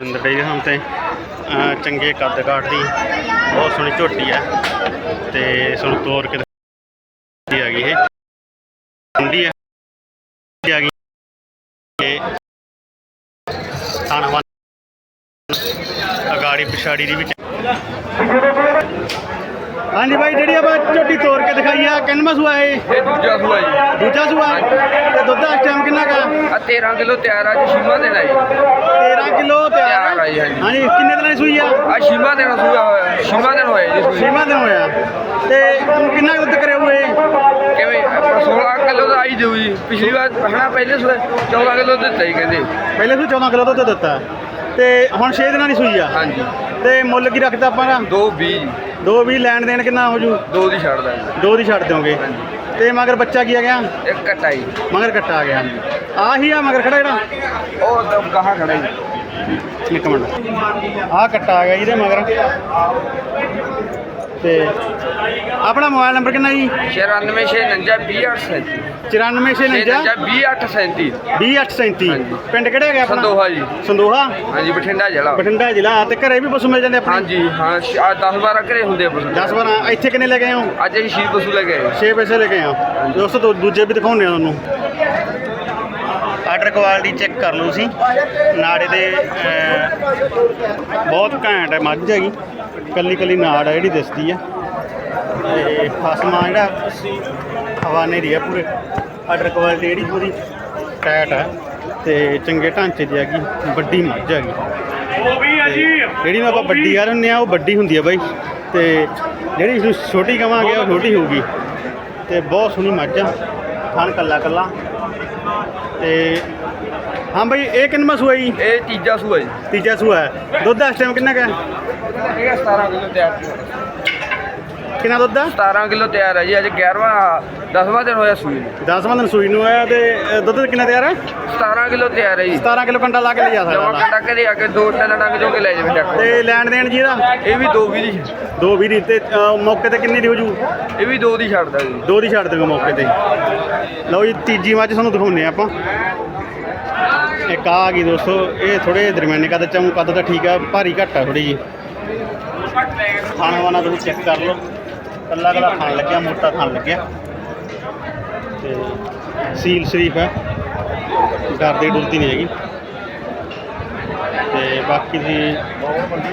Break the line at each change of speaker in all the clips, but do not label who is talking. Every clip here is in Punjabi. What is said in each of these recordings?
ਡੇਰੀ ਹਮ ਤੇ ਚੰਗੇ ਕੱਦ ਕਾਠ ਦੀ ਬਹੁਤ ਸੋਹਣੀ ਝੋਟੀ ਹੈ ਤੇ ਸੁਣ ਤੋਰ ਕੇ ਦੀ ਆ ਗਈ ਇਹ। ਹੁੰਦੀ ਹੈ ਆ ਗਈ ਇਹ। ਥਾਣਾ ਅਗਾੜੀ ਪਿਛਾੜੀ ਦੀ ਵਿੱਚ। ਹਾਂਜੀ ਭਾਈ ਜਿਹੜੀ ਆਪਾਂ ਝੋਟੀ ਤੋੜ ਕੇ ਦਿਖਾਈ ਆ ਕਿੰਨਵਾਂ ਸੂਆ ਇਹ?
ਇਹ ਦੂਜਾ ਸੂਆ ਜੀ।
ਦੂਜਾ ਸੂਆ? ਤੇ ਦੁੱਧ ਇਸ ਟਾਈਮ ਕਿੰਨਾ ਕਾ
ਆ? 13 ਕਿਲੋ ਤਿਆਰ ਆ ਜੀ ਸ਼ੀਮਾ ਦੇਣਾ ਜੀ।
13 ਕਿਲੋ ਤਿਆਰ
ਤਿਆਰ ਆ ਜੀ, ਹਾਂਜੀ।
ਹਾਂਜੀ ਕਿੰਨੇ ਦਿਨਾਂ ਦੀ ਸੂਈ ਆ?
ਆ ਸ਼ੀਮਾ ਦੇਣਾ ਸੂਆ ਹੋਇਆ ਸ਼ੀਮਾ ਦੇਣ ਹੋਇਆ ਜੀ ਸੂਈ।
ਛੇਵਾਂ ਦਿਨ ਹੋਇਆ। ਤੇ ਤੂੰ ਕਿੰਨਾ ਕੁ ਦੁੱਧ ਕਰਿਆ ਹੋਏ
ਕਿਵੇਂ? ਆਪਾਂ 16 ਕਿਲੋ ਦਾ ਆਈ ਦਿਓ ਜੀ। ਪਿਛਲੀ ਵਾਰ ਹਣਾ ਪਹਿਲੇ ਸੂਏ 14 ਕਿਲੋ ਦਿੱਤਾ ਜੀ ਕਹਿੰਦੇ।
ਪਹਿਲੇ ਸੂ 14 ਕਿਲੋ ਦੁੱਧ ਦਿੱਤਾ। ਤੇ ਹੁਣ 6 ਦਿਨਾਂ ਦੀ ਸੂਈ ਆ।
ਹਾਂਜੀ।
ਤੇ ਮੁੱਲ ਕੀ ਰੱਖਦਾ ਆਪਾਂ ਦਾ?
220
ਦੋ ਵੀ ਲੈਣ ਦੇਣ ਕਿੰਨਾ ਹੋ ਜੂ?
ਦੋ ਦੀ ਛੱਡ ਦਾਂਗੇ।
ਦੋ ਦੀ ਛੱਡ ਦਿਓਗੇ। ਤੇ ਮਗਰ ਬੱਚਾ ਕੀ ਆ ਗਿਆ?
ਇੱਕ ਕੱਟਾ ਜੀ।
ਮਗਰ ਕੱਟਾ ਆ ਗਿਆ। ਆਹੀ ਆ ਮਗਰ ਖੜਾ ਜਿਹੜਾ?
ਉਹ ਗਾਹਾਂ ਖੜਾ ਜੀ।
ਇੱਕ ਮਿੰਟ। ਆਹ ਕੱਟਾ ਆ ਗਿਆ ਇਹਦੇ ਮਗਰ। ਤੇ ਆਪਣਾ ਮੋਬਾਈਲ ਨੰਬਰ ਕਿੰਨਾ ਜੀ?
9659
94649
20837
20837
ਹਾਂਜੀ।
ਪਿੰਡ ਕਿਹੜਾ ਹੈਗਾ ਆਪਣਾ?
ਸੰਦੋਹਾ ਜੀ।
ਸੰਦੋਹਾ?
ਹਾਂਜੀ ਬਠਿੰਡਾ ਜ਼ਿਲ੍ਹਾ।
ਬਠਿੰਡਾ ਜ਼ਿਲ੍ਹਾ। ਤੇ ਘਰੇ ਵੀ ਪਸ਼ੂ ਮਿਲ ਜਾਂਦੇ ਆਪਣੇ?
ਹਾਂਜੀ ਹਾਂ ਆ 10 12 ਘਰੇ ਹੁੰਦੇ ਆ ਪਸ਼ੂ
10 12 ਇੱਥੇ ਕਿੰਨੇ ਲੈ ਆਏ ਹੋ?
ਅੱਜ ਅਸੀਂ ਪਸ਼ੂ ਲੈ ਆਏ।
6 ਪੈਸੇ ਲੈ ਆਏ ਹੋ। ਦੋਸਤੋ ਦੂਜੇ ਵੀ ਦਿਖਾਉਂਦੇ ਆ ਤੁਹਾਨੂੰ। ਆਰਡਰ ਕੁਆਲਿਟੀ ਚੈੱਕ ਕਰ ਲਓ ਤੁਸੀਂ। ਨਾੜੇ ਦੇ ਬਹੁਤ ਘੈਂਟ ਹੈ ਮੱਝ ਹੈਗੀ। ਕੱਲੀ ਕੱਲੀ ਨਾੜ ਹੈ ਜਿਹੜੀ ਦਿਸਦੀ ਆ। ਤੇ ਫਸਮਾ ਜਿਹੜਾ ਹਵਾਨੇ ਦੀ ਆ ਪੂਰੇ। ਆਰਡਰ ਕੁਆਲਿਟੀ ਜਿਹੜੀ ਪੂਰੀ ਟਾਈਟ ਹੈ ਤੇ ਚੰਗੇ ਢਾਂਚੇ ਦੀ ਹੈਗੀ ਵੱਡੀ ਮੱਝ ਹੈਗੀ। ਤੇ ਜਿਹੜੀ ਨੂੰ ਆਪਾਂ ਵੱਡੀ ਆ ਰਹੇ ਆ ਉਹ ਵੱਡੀ ਹੁੰਦੀ ਆ ਬਾਈ। ਤੇ ਜਿਹੜੀ ਛੋਟੀ ਕਵਾਂਗੇ ਉਹ ਛੋਟੀ ਹੋਊਗੀ। ਤੇ ਬਹੁਤ ਸੋਹਣੀ ਮੱਝ ਆ। ਥਣ ਕੱਲਾ ਕੱਲਾ। ਤੇ ਹਾਂ ਬਾਈ ਇਹ ਕਿੰਨਾ ਸੂਆ ਜੀ?
ਇਹ ਤੀਜਾ ਸੂਆ ਜੀ।
ਤੀਜਾ ਸੂਆ ਹੈ। ਦੁੱਧ ਇਸ ਟਾਈਮ ਕਿੰਨਾ ਕੁ ਹੈ?
ਇਹ 17 ਕਿਲੋ ਤਿਆਰ
ਕਿੰਨਾ ਦੁੱਧ ਆ?
17 ਕਿਲੋ ਤਿਆਰ ਹੈ ਜੀ ਅੱਜ 11ਵਾਂ 10ਵਾਂ ਦਿਨ ਹੋਇਆ ਸੂਈ ਨੂੰ।
10ਵਾਂ ਦਿਨ ਸੂਈ ਨੂੰ ਆਇਆ ਤੇ ਅ, ਦੁੱਧ ਕਿੰਨਾ ਤਿਆਰ ਹੈ
17 ਕਿਲੋ ਤਿਆਰ ਹੈ ਜੀ।
17 ਕਿਲੋ ਕੰਡਾ ਲਾ ਕੇ ਲਿਜਾ
ਜਮਾ
ਸਕਦਾ
ਕੰਡਾ ਘਰੇ ਆ ਕੇ ਦੋ ਤਿੰਨ ਡੰਗ ਜੋ ਕੇ ਲੈ ਜਾਵੇ ਡਾਕਟਰ।
ਤੇ ਲੈਣ ਦੇਣ ਜੀ ਇਹਦਾ?
ਇਹ ਵੀ ਦੋ ਵੀ ਦੀ।
ਦੋ ਵੀਰੀ ਤੇ ਅ, ਮੌਕੇ ਤੇ ਕਿੰਨੀ ਦੀ ਹੋ ਜੂ?
ਇਹ ਵੀ ਦੋ ਦੀ ਛੱਡਦਾ ਜੀ
ਦੋ ਦੀ ਛੱਡ ਦੇਗਾ ਮੌਕੇ ਤੇ। ਲਓ ਜੀ ਤੀਜੀ ਮੱਝ ਤੁਹਾਨੂੰ ਦਿਖਾਉਂਦੇ ਆ ਆਪਾਂ। ਇੱਕ ਆ ਗਈ ਦੋਸਤੋ ਇਹ ਥੋੜੇ ਦਰਮਿਆਨੇ ਕੱਦ ਚ ਕੱਦ ਤਾਂ ਠੀਕ ਆ ਭਾਰੀ ਘੱਟ ਆ ਥੋੜੀ ਜੀ ਖਾਣਾ ਵਾਣਾ ਤੁਸੀਂ ਚੈੱਕ ਕਰ ਲਓ। ਕੱਲਾ ਕੱਲਾ ਖਾਣ ਲੱਗਿਆ ਮੋਟਾ ਖਾਣ ਲੱਗਿਆ। ਤੇ ਸੀਲ ਸ਼ਰੀਫ ਹੈ। ਡਰਦੀ ਡੁਰਦੀ ਨਹੀਂ ਹੈਗੀ। ਤੇ ਬਾਕੀ ਦੀ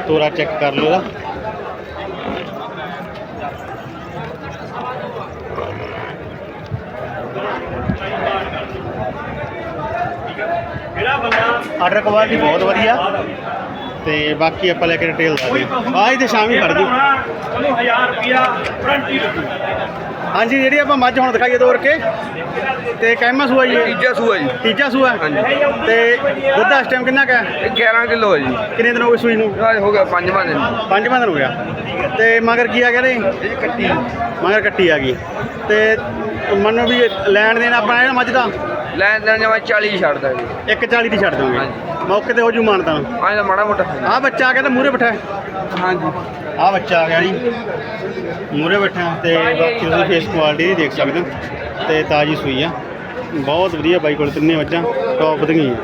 ਤੋਰਾ ਚੈੱਕ ਕਰ ਲਓ ਇਹਦਾ। ਆਰਡਰ ਕੁਆਲਿਟੀ ਬਹੁਤ ਵਧੀਆ। ਤੇ ਬਾਕੀ ਆਪਾਂ ਲੈ ਕੇ ਡਿਟੇਲ ਦੱਸਦੇ ਹਾਂ। ਆਹ ਤੇ ਸ਼ਾਮੀ ਖੜ ਜੂ
ਉਹਨੂੰ 1000 ਰੁਪਿਆ ਫਰੰਟੀ ਲੱਗੂ
ਹਾਂਜੀ ਜਿਹੜੀ ਆਪਾਂ ਮੱਝ ਹੁਣ ਦਿਖਾਈਏ ਤੋਰ ਕੇ ਤੇ ਕਹਿਮਾ ਸੂਆ ਜੀ?
ਤੀਜਾ ਸੂਆ ਜੀ।
ਤੀਜਾ ਸੂਆ।
ਹਾਂਜੀ।
ਤੇ ਦੁੱਧ ਇਸ ਟਾਈਮ ਕਿੰਨਾ ਕਾ
ਇਹ 11 ਕਿਲੋ ਹੈ ਜੀ।
ਕਿੰਨੇ ਦਿਨ ਹੋ ਗਏ ਸੂਈ ਨੂੰ?
ਹੋ ਗਿਆ ਪੰਜਵਾਂ ਦਿਨ।
ਪੰਜਵਾਂ ਦਿਨ ਹੋ ਗਿਆ। ਤੇ ਮਗਰ ਕੀ ਆ ਗਿਆ ਨੇ
ਇਹ ਕੱਟੀ।
ਮਗਰ ਕੱਟੀ ਆ ਗਈ। ਤੇ ਮੰਨੋ ਵੀ ਲੈਣ ਦੇਣ ਆਪਣਾ ਇਹਦਾ ਮੱਝ ਦਾ
ਲੈਣ ਦੇਣ ਜਮਾ 40 ਛੱਡਦਾ ਜੀ
140 ਦੀ ਛੱਡ ਦੋਗੇ।
ਹਾਂਜੀ।
ਮੌਕੇ ਤੇ ਹੋ ਜੂ ਮਾਨਤਾ।
ਆਹ ਤਾਂ ਮਾੜਾ ਮੋਟਾ
ਆਹ ਬੱਚਾ ਆ ਗਿਆ ਤੇ ਮੂਰੇ ਬਿਠਾ
ਹਾਂਜੀ।
ਆਹ ਬੱਚਾ ਆ ਗਿਆ ਜੀ। ਮੂਰੇ ਬੈਠਾ ਤੇ ਬਾਕੀ ਤੁਸੀਂ ਫੇਸ ਕੁਆਲਿਟੀ ਦੇਖ ਸਕਦੇ ਹੋ। ਤੇ ਤਾਜੀ ਸੂਈ ਆ। ਬਹੁਤ ਵਧੀਆ ਬਾਈ ਕੋਲ ਤਿੰਨੇ ਮੱਝਾਂ ਟੌਪ ਦੀਆਂ ਆ।